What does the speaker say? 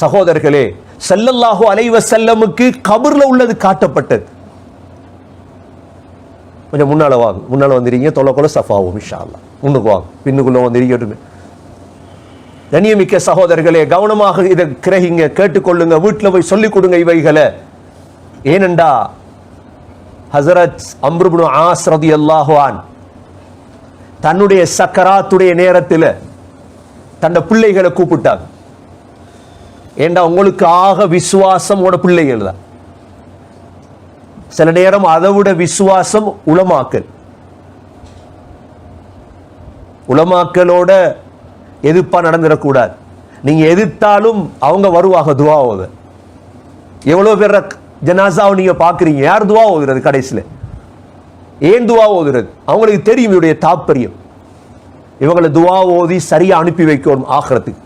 சகோதரர்களே செல்லல்லாஹோ அலைவ செல்லமுக்கு கபர்ல உள்ளது காட்டப்பட்டது. கொஞ்சம் முன்னால வாங்க முன்னால வந்துடுங்க தொலைக்குள்ள சஃபாவும் இன்ஷா முன்னுக்கு வாங்க பின்னுக்குள்ள வந்துருக்கட்டுமே கண்ணியமிக்க சகோதரர்களே கவனமாக இதை கிரகிங்க கேட்டுக்கொள்ளுங்க வீட்டில் போய் சொல்லிக் கொடுங்க இவைகளை. ஏனண்டா ஹசரத் அம்ருபுனு ஆஸ் ரதியல்லாஹு தன்னுடைய சக்கராத்துடைய நேரத்தில் தன்னை பிள்ளைகளை கூப்பிட்டாங்க. ஏண்டா உங்களுக்காக விசுவாசம் உங்களோட பிள்ளைகள் தான் சில நேரம் அதை விட விசுவாசம் உளமாக்கல். உளமாக்கலோட எதிர்ப்பா நடந்துடக்கூடாது. நீங்க எதிர்த்தாலும் அவங்க வருவாங்க துவா ஓத. எவ்வளவு பேர் ஜனாசாவை நீங்க பாக்குறீங்க யார் துவா ஓதுறது கடைசியில்? ஏன் துவா ஓதுறது? அவங்களுக்கு தெரியும் இவருடைய தாற்பயம். இவங்களை துவா ஓதி சரியா அனுப்பி வைக்கணும் ஆகிறதுக்கு.